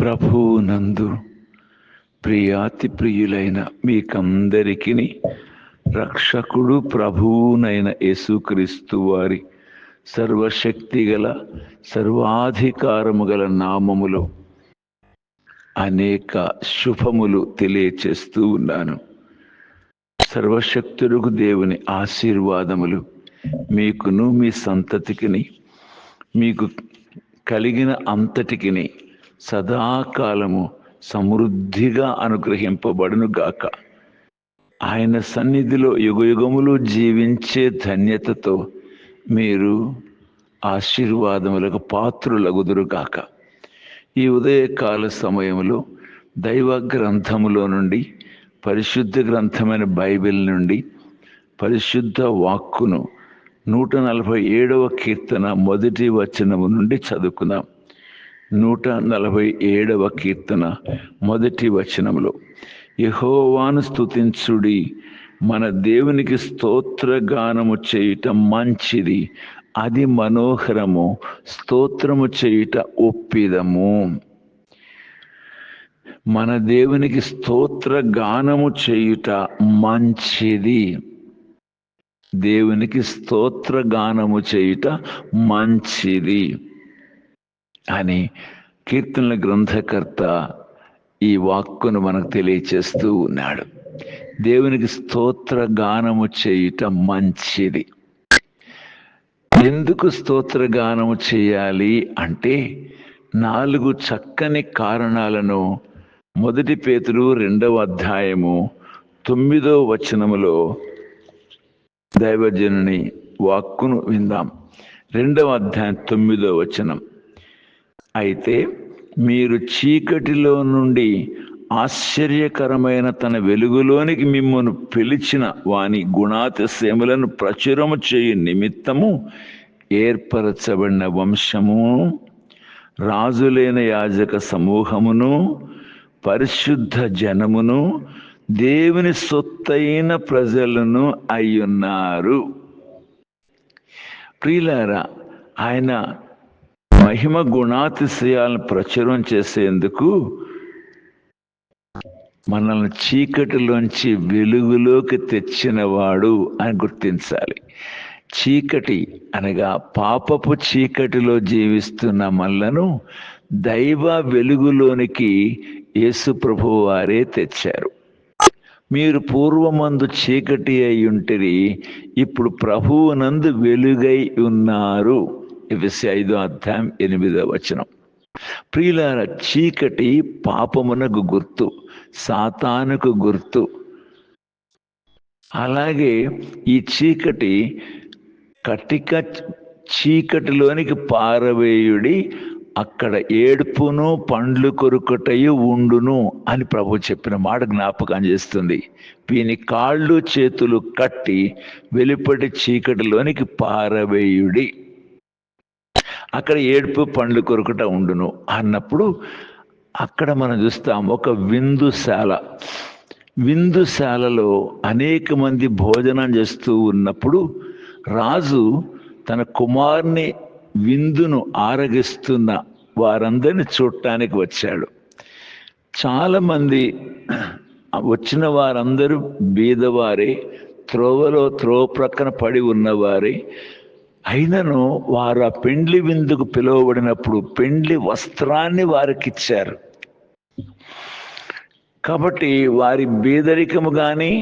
ప్రభువునందు ప్రియాతి ప్రియులైన మీకందరికీ రక్షకుడు ప్రభువునైన యేసుక్రీస్తు వారి సర్వశక్తి గల సర్వాధికారము గల నామములో అనేక శుభములు తెలియచేస్తూ ఉన్నాను. సర్వశక్తులకు దేవుని ఆశీర్వాదములు మీకును మీ సంతతికిని మీకు కలిగిన అంతటికిని సదాకాలము సమృద్ధిగా అనుగ్రహింపబడును గాక. ఆయన సన్నిధిలో యుగయుగములు జీవించే ధన్యతతో మీరు ఆశీర్వాదములకు పాత్రులగుదురుగాక ఈ ఉదయకాల సమయంలో దైవ గ్రంథములో నుండి పరిశుద్ధ గ్రంథమైన బైబిల్ నుండి పరిశుద్ధ వాక్కును నూట నలభై ఏడవ కీర్తన మొదటి వచనము నుండి చదువుకుందాం. నూట నలభై ఏడవ కీర్తన మొదటి వచనములో యహోవాను స్తుతించుడి మన దేవునికి స్తోత్రగానము చేయుట మంచిది అది మనోహరము స్తోత్రము చేయుట ఒప్పిదము. మన దేవునికి స్తోత్రగానము చేయుట మంచిది దేవునికి స్తోత్రగానము చేయుట మంచిది. అని కీర్తనల గ్రంథకర్త ఈ వాక్కును మనకు తెలియచేస్తూ ఉన్నాడు. దేవునికి స్తోత్ర గానము చేయుట మంచిది. ఎందుకు స్తోత్ర గానము చేయాలి అంటే నాలుగు చక్కని కారణాలను మొదటి పేతురు రెండవ అధ్యాయము తొమ్మిదో వచనములో దైవజనుని వాక్కును విందాం. రెండవ అధ్యాయం తొమ్మిదో వచనం. అయితే మీరు చీకటిలో నుండి ఆశ్చర్యకరమైన తన వెలుగులోనికి మిమ్మల్ని పిలిచిన వాని గుణాతిశయములను ప్రచురము చేయు నిమిత్తము ఏర్పరచబడిన వంశము రాజులైన యాజక సమూహమును పరిశుద్ధ జనమును దేవుని సొత్తైన ప్రజలను అయ్యున్నారు. ప్రియులారా ఆయన మహిమ గుణాతిశయాలను ప్రచురం చేసేందుకు మనల్ని చీకటిలోంచి వెలుగులోకి తెచ్చినవాడు అని గుర్తించాలి. చీకటి అనగా పాపపు చీకటిలో జీవిస్తున్న మనలను దైవ వెలుగులోనికి యేసు ప్రభు వారే తెచ్చారు. మీరు పూర్వమందు చీకటి అయి ఉంటిరి ఇప్పుడు ప్రభువునందు వెలుగై ఉన్నారు. ఇరవై ఐదో అధ్యాయం ఎనిమిదో వచనం. ప్రియులార చీకటి పాపమునకు గుర్తు సాతానుకు గుర్తు. అలాగే ఈ చీకటి కటిక చీకటిలోనికి పారవేయుడి అక్కడ ఏడుపును పండ్లు కొరుకటయు ఉండును అని ప్రభు చెప్పిన మాట జ్ఞాపకం చేస్తుంది. వీని కాళ్ళు చేతులు కట్టి వెలుపటి చీకటిలోనికి పారవేయుడి. అక్కడ ఏడుపు పండ్లు కొరకట ఉండును అన్నప్పుడు అక్కడ మనం చూస్తాం ఒక విందుశాల విందుశాలలో అనేక మంది భోజనం చేస్తూ ఉన్నప్పుడు రాజు తన కుమార్ని విందును ఆరగిస్తున్న వారందరిని చూడటానికి వచ్చాడు. చాలామంది వచ్చిన వారందరూ బీదవారే త్రోవలో త్రోవ ప్రక్కన పడి ఉన్నవారే అయినను వారు ఆ పెండ్లి విందుకు పిలువబడినప్పుడు పెండ్లి వస్త్రాన్ని వారికి ఇచ్చారు కాబట్టి వారి బీదరికము కానీ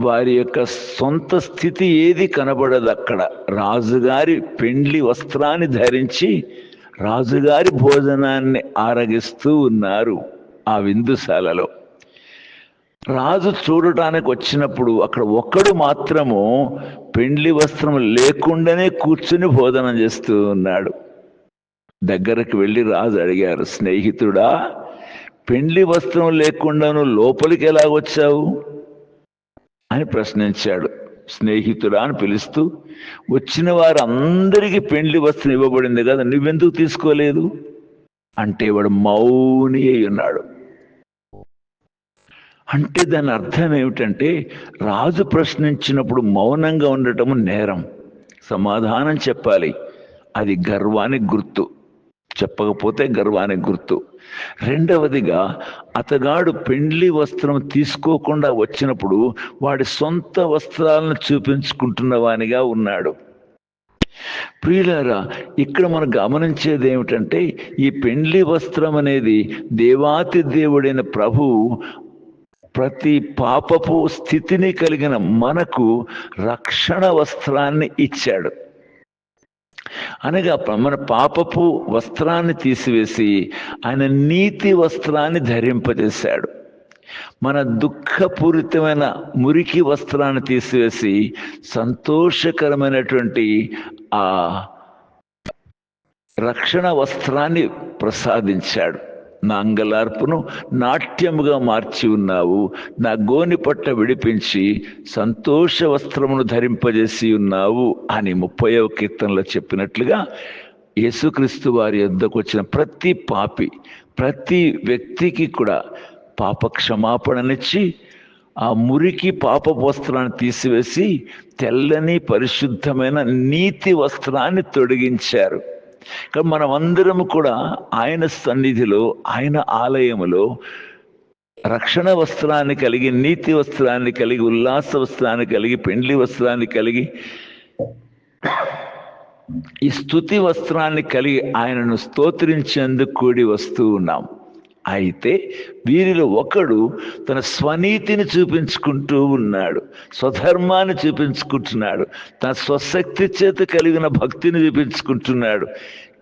వారి యొక్క సొంత స్థితి ఏది కనబడదు అక్కడ. రాజుగారి పెండ్లి వస్త్రాన్ని ధరించి రాజుగారి భోజనాన్ని ఆరగిస్తూ ఉన్నారు ఆ విందుశాలలో. రాజు చూడటానికి వచ్చినప్పుడు అక్కడ ఒక్కడు మాత్రము పెండ్లి వస్త్రం లేకుండానే కూర్చుని బోధన చేస్తూ ఉన్నాడు. దగ్గరకు వెళ్ళి రాజు అడిగారు స్నేహితుడా పెండ్లి వస్త్రం లేకుండాను లోపలికి ఎలా వచ్చావు? అని ప్రశ్నించాడు. స్నేహితుడా అని పిలుస్తూ వచ్చిన వారందరికీ పెండ్లి వస్త్రం ఇవ్వబడింది కదా నువ్వెందుకు తీసుకోలేదు? అంటే వాడు మౌని అయి ఉన్నాడు. అంటే దాని అర్థం ఏమిటంటే రాజు ప్రశ్నించినప్పుడు మౌనంగా ఉండటం నేరం. సమాధానం చెప్పాలి. అది గర్వానికి గుర్తు. చెప్పకపోతే గర్వానికి గుర్తు. రెండవదిగా అతగాడు పెండ్లి వస్త్రం తీసుకోకుండా వచ్చినప్పుడు వాడి సొంత వస్త్రాలను చూపించుకుంటున్నవానిగా ఉన్నాడు. ప్రియులారా ఇక్కడ మనం గమనించేది ఏమిటంటే ఈ పెండ్లి వస్త్రం అనేది దేవాతి దేవుడైన ప్రభు ప్రతి పాపపు స్థితిని కలిగిన మనకు రక్షణ వస్త్రాన్ని ఇచ్చాడు. అనగా మన పాపపు వస్త్రాన్ని తీసివేసి ఆయన నీతి వస్త్రాన్ని ధరింపజేశాడు. మన దుఃఖపూరితమైన మురికి వస్త్రాన్ని తీసివేసి సంతోషకరమైనటువంటి ఆ రక్షణ వస్త్రాన్ని ప్రసాదించాడు. నా అంగలార్పును నాట్యముగా మార్చి ఉన్నావు. నా గోని పట్ట విడిపించి సంతోష వస్త్రమును ధరింపజేసి ఉన్నావు అని ముప్పైవ కీర్తనలో చెప్పినట్లుగా యేసుక్రీస్తు వారి యొద్దకు వచ్చిన ప్రతి పాపి ప్రతి వ్యక్తికి కూడా పాప క్షమాపణనిచ్చి ఆ మురికి పాప వస్త్రాన్ని తీసివేసి తెల్లని పరిశుద్ధమైన నీతి వస్త్రాన్ని తొడిగించారు. కానీ మనం అందరం కూడా ఆయన సన్నిధిలో ఆయన ఆలయములో రక్షణ వస్త్రాన్ని కలిగి నీతి వస్త్రాన్ని కలిగి ఉల్లాస వస్త్రాన్ని కలిగి పెండ్లి వస్త్రాన్ని కలిగి ఈ స్థుతి వస్త్రాన్ని కలిగి ఆయనను స్తోత్రించేందుకు కూడి వస్తూ ఉన్నాం. అయితే వీరిలో ఒకడు తన స్వనీతిని చూపించుకుంటూ ఉన్నాడు స్వధర్మాన్ని చూపించుకుంటున్నాడు తన స్వశక్తి చేత కలిగిన భక్తిని చూపించుకుంటున్నాడు.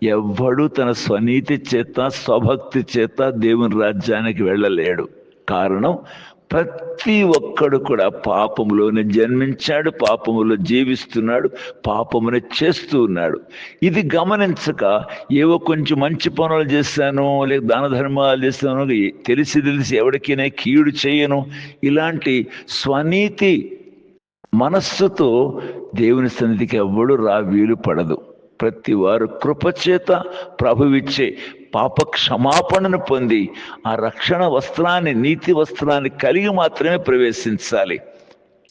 ఎవ్వడు తన స్వనీతి చేత స్వభక్తి చేత దేవుని రాజ్యానికి వెళ్ళలేడు. కారణం ప్రతి ఒక్కడు కూడా పాపంలోనే జన్మించాడు పాపములో జీవిస్తున్నాడు పాపమునే చేస్తూ ఉన్నాడు. ఇది గమనించక ఏవో కొంచెం మంచి పనులు చేస్తాను లేక దాన ధర్మాలు చేస్తాను తెలిసి తెలిసి ఎవరికైనా కీడు చేయను. ఇలాంటి స్వనీతి మనస్సుతో దేవుని సన్నిధికి ఎవ్వడు రా వీలు పడదు. ప్రతి వారు కృపచేత ప్రభువిచ్చే పాప క్షమాపణను పొంది ఆ రక్షణ వస్త్రాన్ని నీతి వస్త్రాన్ని కలిగి మాత్రమే ప్రవేశించాలి.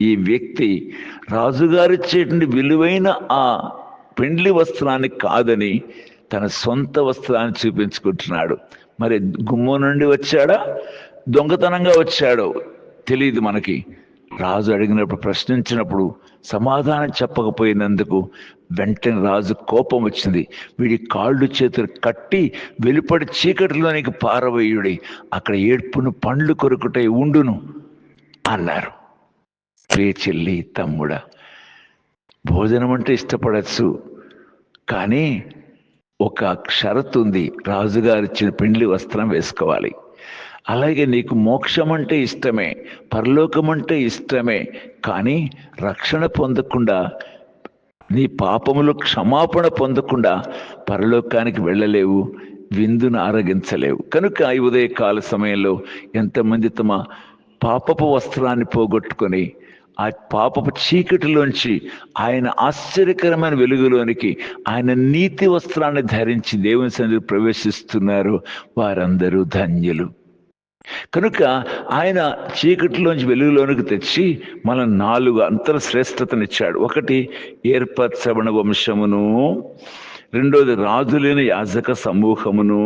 ఈ వ్యక్తి రాజుగారిచ్చేటువంటి విలువైన ఆ పెండ్లి వస్త్రాన్ని కాదని తన సొంత వస్త్రాన్ని చూపించుకుంటున్నాడు. మరి గుమ్మం నుండి వచ్చాడా? దొంగతనంగా వచ్చాడో తెలియదు మనకి. రాజు అడిగినప్పుడు ప్రశ్నించినప్పుడు సమాధానం చెప్పకపోయినందుకు వెంటనే రాజు కోపం వచ్చింది. వీడి కాళ్ళు చేతులు కట్టి వెలుపడి చీకటిలోనికి పారవేయుడి అక్కడ ఏడ్పును పండ్లు కొరుకుటై ఉండును అన్నారు. ప్రియ చెల్లి తమ్ముడా భోజనం అంటే ఇష్టపడచ్చు కానీ ఒక షరతు ఉంది. రాజుగారు ఇచ్చిన పిండి వస్త్రం వేసుకోవాలి. అలాగే నీకు మోక్షం అంటే ఇష్టమే పరలోకం అంటే ఇష్టమే కానీ రక్షణ పొందకుండా నీ పాపములు క్షమాపణ పొందకుండా పరలోకానికి వెళ్ళలేవు విందును ఆరగించలేవు. కనుక ఈ ఉదయకాల సమయంలో ఎంతమంది తమ పాపపు వస్త్రాన్ని పోగొట్టుకొని ఆ పాపపు చీకటిలోంచి ఆయన ఆశ్చర్యకరమైన వెలుగులోనికి ఆయన నీతి వస్త్రాన్ని ధరించి దేవుని సన్నిధి ప్రవేశిస్తున్నారు వారందరూ ధన్యులు. కనుక ఆయన చీకటిలోంచి వెలుగులోనికి తెచ్చి మన నాలుగు అంతర శ్రేష్టతనిచ్చాడు ఒకటి ఏర్పరచబడిన వంశమును రెండోది రాజులైన యాజక సమూహమును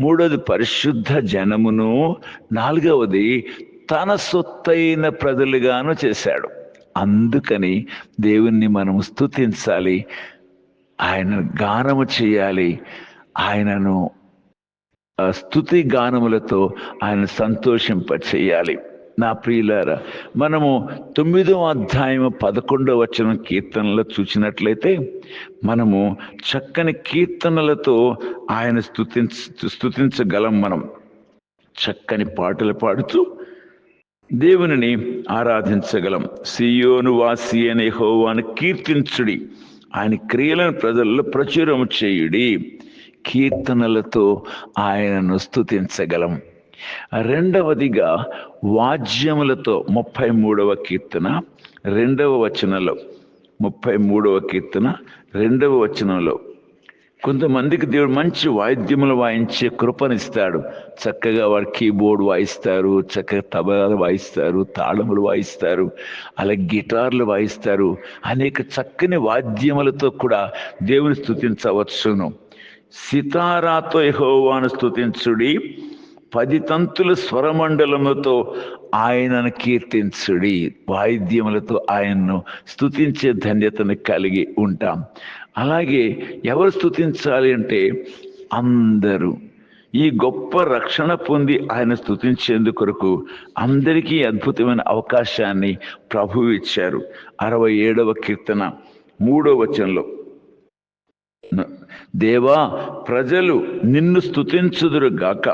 మూడోది పరిశుద్ధ జనమును నాలుగవది తన సొత్తైన ప్రజలుగాను చేశాడు. అందుకని దేవుణ్ణి మనం స్తుతించాలి ఆయన గానము చేయాలి ఆయనను స్థుతి గానములతో ఆయన సంతోషింప చేయాలి నా ప్రియులారా మనము తొమ్మిదవ అధ్యాయం పదకొండవ వచనం కీర్తనలో చూసినట్లయితే మనము చక్కని కీర్తనలతో ఆయన స్థుతించ స్థుతించగలం మనం. చక్కని పాటలు పాడుతూ దేవునిని ఆరాధించగలం. సియోను వాసి అనే హోవాను కీర్తించుడి. ఆయన క్రియలను ప్రజల్లో ప్రచురము చేయుడి. కీర్తనలతో ఆయనను స్థుతించగలం రెండవదిగా వాద్యములతో ముప్పై మూడవ కీర్తన రెండవ వచనంలో ముప్పై మూడవ కీర్తన రెండవ వచనంలో కొంతమందికి దేవుడు మంచి వాయిద్యములు వాయించే కృపనిస్తాడు. చక్కగా వారు కీబోర్డ్ వాయిస్తారు చక్కగా తబలాలు వాయిస్తారు తాళములు వాయిస్తారు అలాగే గిటార్లు వాయిస్తారు. అనేక చక్కని వాద్యములతో కూడా దేవుని స్థుతించవచ్చును సితారాతో యహోవాను స్థుతించుడి పది తంతుల స్వరమండలముతో ఆయనను కీర్తించుడి. వాయిద్యములతో ఆయన్ను స్థుతించే ధన్యతను కలిగి ఉంటాం. అలాగే ఎవరు స్థుతించాలి అంటే అందరూ. ఈ గొప్ప రక్షణ పొంది ఆయన స్తుతించేందుకొరకు అందరికీ అద్భుతమైన అవకాశాన్ని ప్రభు ఇచ్చారు. అరవై ఏడవ కీర్తన మూడో వచనంలో. దేవా ప్రజలు నిన్ను స్థుతించుదురు గాక.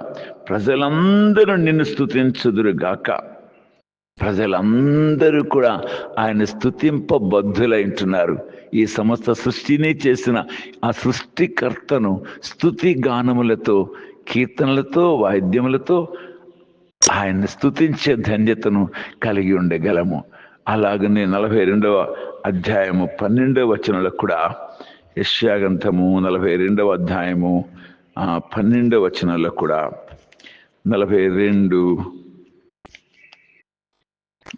ప్రజలందరూ నిన్ను స్థుతించుదురు గాక. ప్రజలందరూ కూడా ఆయన స్తుతింపబద్ధులైంటున్నారు ఈ సమస్త సృష్టిని చేసిన ఆ సృష్టికర్తను స్తుతి గానములతో కీర్తనలతో వాయిద్యములతో ఆయన స్థుతించే ధన్యతను కలిగి ఉండగలము. అలాగనే నలభై రెండవ అధ్యాయము పన్నెండవ వచనంలో కూడా యశ్యాగంధము నలభై రెండవ అధ్యాయము ఆ, పన్నెండవ వచనంలో కూడా నలభై రెండు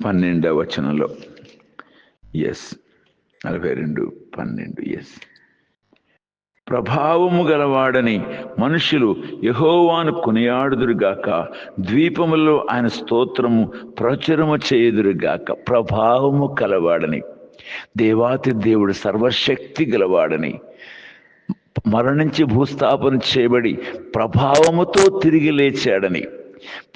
పన్నెండవ వచనంలో. ఎస్ నలభై రెండు పన్నెండు ఎస్ ప్రభావము గలవాడని మనుషులు యహోవాను కొనియాడుదురుగాక ద్వీపములో ఆయన స్తోత్రము ప్రచురము చేయుదురుగాక ప్రభావము కలవాడని దేవాతి దేవుడు సర్వశక్తి గలవాడని. మరణించి భూస్థాపన చేయబడి ప్రభావముతో తిరిగి లేచాడని.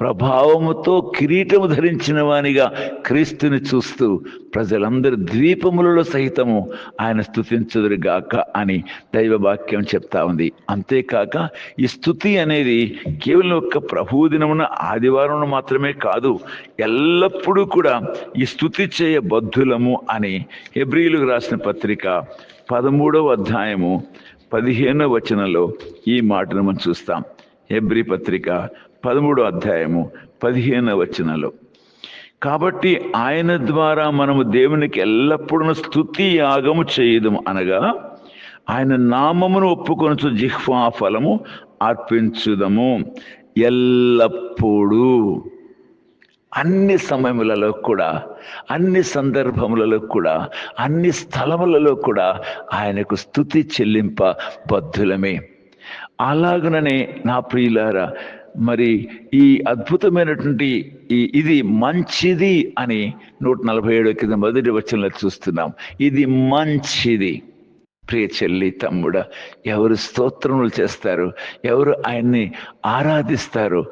ప్రభావముతో కిరీటము ధరించిన వానిగా క్రీస్తుని చూస్తూ ప్రజలందరి ద్వీపములలో సహితము ఆయన స్థుతించదురుగాక అని దైవవాక్యం చెప్తా ఉంది. అంతేకాక ఈ స్థుతి అనేది కేవలం ఒక్క ప్రభువు దినమున ఆదివారం మాత్రమే కాదు ఎల్లప్పుడూ కూడా ఈ స్థుతి చేయ బద్ధులము అని హెబ్రిలకు రాసిన పత్రిక పదమూడవ అధ్యాయము పదిహేనవ వచనంలో ఈ మాటను మనం చూస్తాం. హెబ్రి పత్రిక పదమూడో అధ్యాయము పదిహేనవ వచనంలో. కాబట్టి ఆయన ద్వారా మనము దేవునికి ఎల్లప్పుడూ స్థుతి యాగము చేయదము అనగా ఆయన నామమును ఒప్పుకొని జిహ్వా ఫలము అర్పించుదము. ఎల్లప్పుడూ. అన్ని సమయములలో కూడా అన్ని సందర్భములలో కూడా అన్ని స్థలములలో కూడా ఆయనకు స్థుతి చెల్లింప బద్ధులమే. అలాగననే నా ప్రియులారా మరి ఈ అద్భుతమైనటువంటి ఈ ఇది మంచిది అని నూట నలభై ఏడు కింద మొదటి వచనంలో చూస్తున్నాం. ఇది మంచిది. ప్రియ చెల్లి తమ్ముడ ఎవరు స్తోత్రములు చేస్తారు? ఎవరు ఆయన్ని ఆరాధిస్తారు?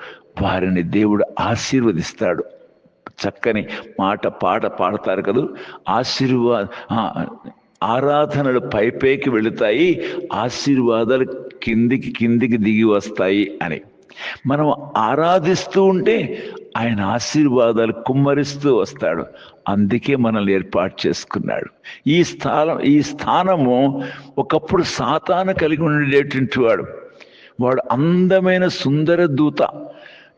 వారిని దేవుడు ఆశీర్వదిస్తాడు. చక్కని మాట పాట పాడతారు కదా. ఆశీర్వా ఆరాధనలు పైపైకి వెళుతాయి. ఆశీర్వాదాలు కిందికి కిందికి దిగి వస్తాయి అని. మనం ఆరాధిస్తూ ఉంటే ఆయన ఆశీర్వాదాలు కుమ్మరిస్తూ వస్తాడు. అందుకే మనల్ని ఏర్పాటు చేసుకున్నాడు. ఈ స్థానం ఈ స్థానము ఒకప్పుడు సాతాను కలిగి ఉండేటువంటి వాడు. వాడు అందమైన సుందర దూత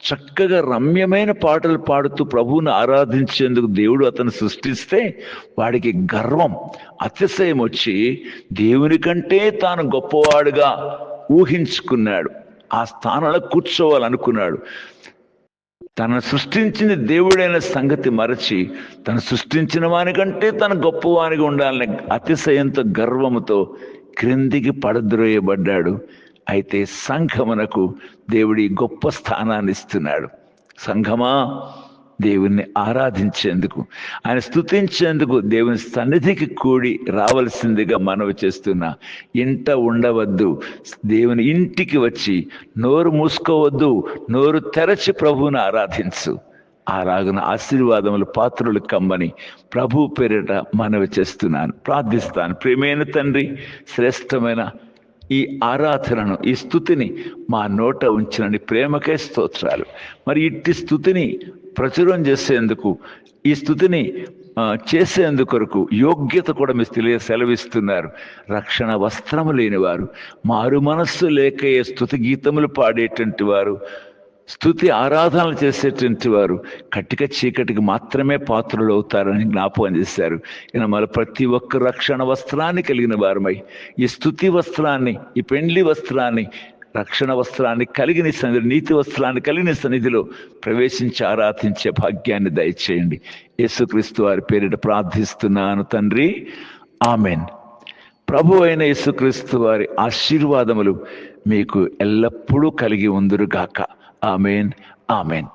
చక్కగా రమ్యమైన పాటలు పాడుతూ ప్రభువుని ఆరాధించేందుకు దేవుడు అతను సృష్టిస్తే వాడికి గర్వం అతిశయం వచ్చి దేవుని కంటే తాను గొప్పవాడుగా ఊహించుకున్నాడు. ఆ స్థానంలో కూర్చోవాలనుకున్నాడు. తనను సృష్టించిన దేవుడైన సంగతి మరచి తను సృష్టించిన వానికంటే తను గొప్పవానిగా ఉండాలని అతిశయంతో గర్వముతో క్రిందికి పడద్రోయబడ్డాడు. అయితే సంఘమునకు దేవుడి గొప్ప స్థానాన్ని ఇస్తున్నాడు. సంఘమా దేవుణ్ణి ఆరాధించేందుకు ఆయన స్థుతించేందుకు దేవుని సన్నిధికి కూడి రావలసిందిగా మనవి చేస్తున్నా. ఇంట ఉండవద్దు. దేవుని ఇంటికి వచ్చి నోరు మూసుకోవద్దు. నోరు తెరచి ప్రభువుని ఆరాధించు. ఆ రాగున ఆశీర్వాదములు పాత్రలు కమ్మని ప్రభు పేరిట మనవి చేస్తున్నాను. ప్రార్థిస్తాను. ప్రేమైన తండ్రి శ్రేష్టమైన ఈ ఆరాధనను ఈ స్థుతిని మా నోట ఉంచినని ప్రేమకే స్తోత్రాలు. మరి ఇట్టి స్థుతిని ప్రచురం చేసేందుకు ఈ స్థుతిని ఆ, చేసేందుకొరకు యోగ్యత కూడా మీరు తెలియ సెలవిస్తున్నారు. రక్షణ వస్త్రము లేనివారు మారు మనస్సు లేక ఏ స్థుతి గీతములు పాడేటువంటి వారు స్థుతి ఆరాధనలు చేసేటువంటి వారు కటిక చీకటికి మాత్రమే పాత్రలు అవుతారని జ్ఞాపకం చేశారు. ఇలా మన ప్రతి ఒక్క రక్షణ వస్త్రాన్ని కలిగిన వారమై ఈ స్థుతి వస్త్రాన్ని ఈ పెండ్లి వస్త్రాన్ని రక్షణ వస్త్రాన్ని కలిగిన సన్నిధిలో నీతి వస్త్రాన్ని కలిగిన సన్నిధిలో ప్రవేశించి ఆరాధించే భాగ్యాన్ని దయచేయండి. యేసుక్రీస్తు వారి పేరిట ప్రార్థిస్తున్నాను తండ్రి. ఆమెన్. ప్రభు అయిన యేసుక్రీస్తు వారి ఆశీర్వాదములు మీకు ఎల్లప్పుడూ కలిగి ఉందురుగాక. ఆమెన్. ఆమెన్.